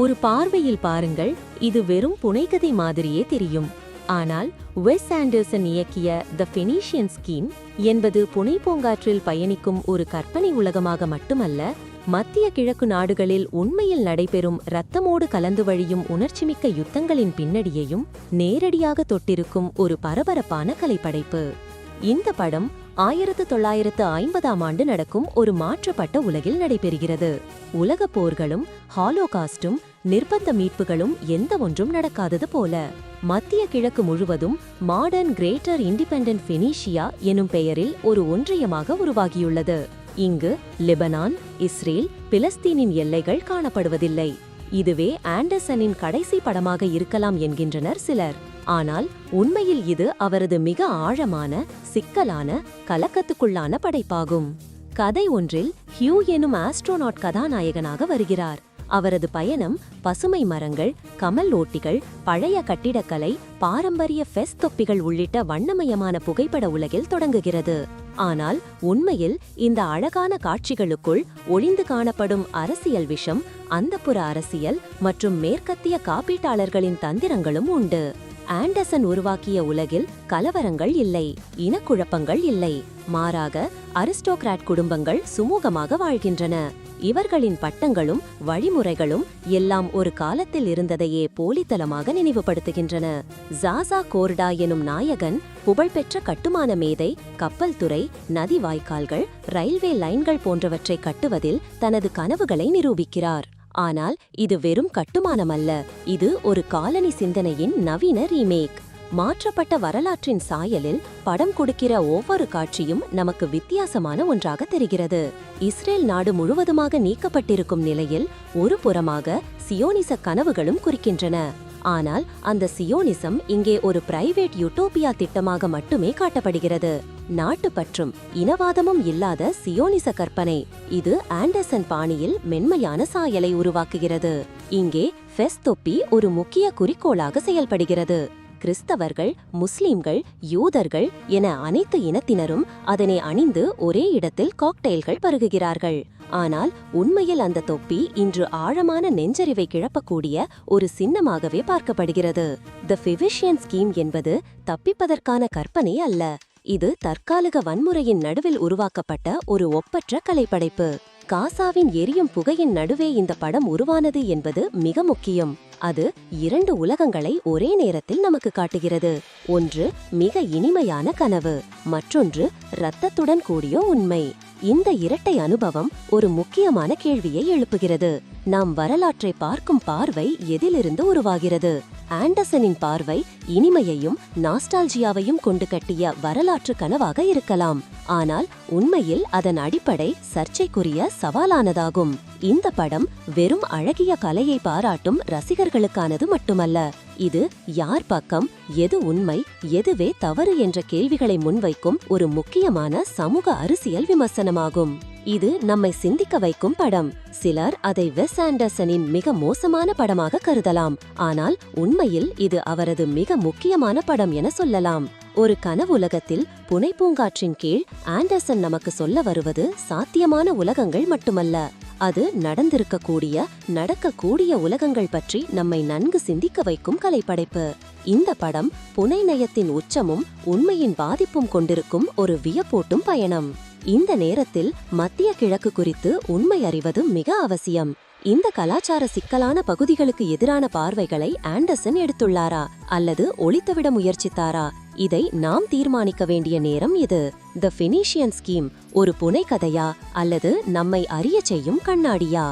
ஒரு பார்வையில் பாருங்கள் இது வெறும் புனைகதை மாதிரியே தெரியும். ஆனால் வெஸ் ஆண்டர்சன் இயக்கிய த ஃபெனீஷியன் ஸ்கீம் என்பது புனை பூங்காற்றில் பயணிக்கும் ஒரு கற்பனை உலகமாக மட்டுமல்ல மத்திய கிழக்கு நாடுகளில் உண்மையில் நடைபெறும் இரத்தமோடு கலந்து வழியும் உணர்ச்சிமிக்க யுத்தங்களின் பின்னணியையும் நேரடியாக தொட்டிருக்கும் ஒரு பரபரப்பான கலைப்படைப்பு. இந்த படம் ஆயிரத்து தொள்ளாயிரத்து ஐம்பதாம் ஆண்டு நடக்கும் ஒரு மாற்றப்பட்ட உலகில் நடைபெறுகிறது. உலகப் போர்களும் ஹாலோகாஸ்டும் நிர்பந்த மீட்புகளும் எந்த ஒன்றும் நடக்காதது போல. மத்திய கிழக்கு முழுவதும் மாடர்ன் கிரேட்டர் இண்டிபெண்டன்ட் பெனிஷியா எனும் பெயரில் ஒரு ஒன்றியமாக உருவாகியுள்ளது. இங்கு லெபனான் இஸ்ரேல் பிலஸ்தீனின் எல்லைகள் காணப்படுவதில்லை. இதுவே ஆண்டர்சனின் கடைசி படமாக இருக்கலாம் என்கின்றனர் சிலர். ஆனால் உண்மையில் இது அவரது மிக ஆழமான சிக்கலான கலக்கத்துக்குள்ளான படைப்பாகும். கதை ஒன்றில் ஹியூ எனும் ஆஸ்ட்ரோநாட் கதாநாயகனாக வருகிறார். அவரது பயணம் பசுமை மரங்கள் கமல் ஓட்டிகள் பழைய கட்டிடக்கலை பாரம்பரிய ஃபெஸ் தொப்பிகள் உள்ளிட்ட வண்ணமயமான புகைப்பட உலகில் தொடங்குகிறது. ஆனால் உண்மையில் இந்த அழகான காட்சிகளுக்குள் ஒளிந்து காணப்படும் அரசியல் விஷம் அந்தப்புற அரசியல் மற்றும் மேற்கத்திய காப்பீட்டாளர்களின் தந்திரங்களும் உண்டு. ஆண்டர்சன் உருவாக்கிய உலகில் கலவரங்கள் இல்லை இனக்குழப்பங்கள் இல்லை. மாறாக அரிஸ்டோகிராட் குடும்பங்கள் சுமூகமாக வாழ்கின்றன. இவர்களின் பட்டங்களும் வழிமுறைகளும் எல்லாம் ஒரு காலத்தில் இருந்ததையே போலித்தனமாக நினைவுபடுத்துகின்றன. ஜாசா கோர்டா எனும் நாயகன் புகழ்பெற்ற கட்டுமான மேதை கப்பல் துறை நதி வாய்க்கால்கள் ரயில்வே லைன்கள் போன்றவற்றை கட்டுவதில் தனது கனவுகளை நிரூபிக்கிறார். ஆனால் இது வெறும் கட்டுமானமல்ல. இது ஒரு காலனி சிந்தனையின் நவீன ரீமேக். மாற்றப்பட்ட வரலாற்றின் சாயலில் படம் கொடுக்கிற ஒவ்வொரு காட்சியும் நமக்கு வித்தியாசமான ஒன்றாக தெரிகிறது. இஸ்ரேல் நாடு முழுவதுமாக நீக்கப்பட்டிருக்கும் நிலையில் ஒரு புறமாக சியோனிச கனவுகளும் குறிக்கின்றன. ஆனால் அந்த சியோனிசம் இங்கே ஒரு பிரைவேட் யூட்டோபியா திட்டமாக மட்டுமே காட்டப்படுகிறது. நாட்டுப்பற்றும் இனவாதமும் இல்லாத சியோனிச கற்பனை. இது ஆண்டர்சன் பாணியில் மென்மையான சாயலை உருவாக்குகிறது. இங்கே ஃபெஸ் தொப்பி ஒரு முக்கிய குறிக்கோளாக செயல்படுகிறது. கிறிஸ்தவர்கள் முஸ்லிம்கள் யூதர்கள் என அனைத்து இனத்தினரும் அதனை அணிந்து ஒரே இடத்தில் காக்டெயில்கள் பருகுகிறார்கள். ஆனால் உண்மையில் அந்த தொப்பி இன்று ஆழமான நெஞ்சறிவை கிளப்பக்கூடிய ஒரு சின்னமாகவே பார்க்கப்படுகிறது. த ஃபிவிஷியன் ஸ்கீம் என்பது தப்பிப்பதற்கான கற்பனை அல்ல. இது தற்காலிக வன்முறையின் நடுவில் உருவாக்கப்பட்ட ஒரு ஒப்பற்ற கலைப்படைப்பு. காசாவின் எரியும் புகையின் நடுவே இந்த படம் உருவானது என்பது மிக முக்கியம். அது இரண்டு உலகங்களை ஒரே நேரத்தில் நமக்கு காட்டுகிறது. ஒன்று மிக இனிமையான கனவு. மற்றொன்று இரத்தத்துடன் கூடிய உண்மை. இந்த இரட்டை அனுபவம் ஒரு முக்கியமான கேள்வியை எழுப்புகிறது. நாம் வரலாற்றை பார்க்கும் பார்வை எதிலிருந்து உருவாகிறது? ஆண்டர்சனின் பார்வை இனிமையையும் நாஸ்டால்ஜியாவையும் கொண்டு கட்டிய வரலாற்று கனவாக இருக்கலாம். ஆனால் உண்மையில் அதன் அடிப்படை சர்ச்சைக்குரிய சவாலானதாகும். இந்த படம் வெறும் அழகிய கலையை பாராட்டும் ரசிகர்களுக்கானது மட்டுமல்ல. இது யார் பக்கம் எது உண்மை எதுவே தவறு என்ற கேள்விகளை முன்வைக்கும் ஒரு முக்கியமான சமூக அரசியல் விமர்சனமாகும். இது நம்மை சிந்திக்க வைக்கும் படம். சிலர் அதை வெஸ் ஆண்டர்சனின் மிக மோசமான படமாக கருதலாம். ஆனால் உண்மையில் இது அவரது மிக முக்கியமான படம் என சொல்லலாம். ஒரு கனவுலகத்தில் புனைப்பூங்காற்றின் கீழ் ஆண்டர்சன் நமக்கு சொல்ல வருவது சாத்தியமான உலகங்கள் மட்டுமல்ல. அது நடந்திருக்கக்கூடிய நடக்கக்கூடிய உலகங்கள் பற்றி நம்மை நன்கு சிந்திக்க வைக்கும் கலைப்படைப்பு. இந்த படம் புனை நயத்தின் உச்சமும் உண்மையின் பாதிப்பும் கொண்டிருக்கும் ஒரு வியப்பூட்டும் பயணம். இந்த நேரத்தில் மத்திய கிழக்கு குறித்து உண்மை அறிவது மிக அவசியம். இந்த கலாச்சார சிக்கலான பகுதிகளுக்கு எதிரான பார்வைகளை ஆண்டர்சன் எடுத்துள்ளாரா? அல்லது ஒழித்துவிட முயற்சித்தாரா? இதை நாம் தீர்மானிக்க வேண்டிய நேரம் இது. த ஃபினிஷியன் ஸ்கீம் ஒரு புனைக்கதையா அல்லது நம்மை அறிய செய்யும் கண்ணாடியா?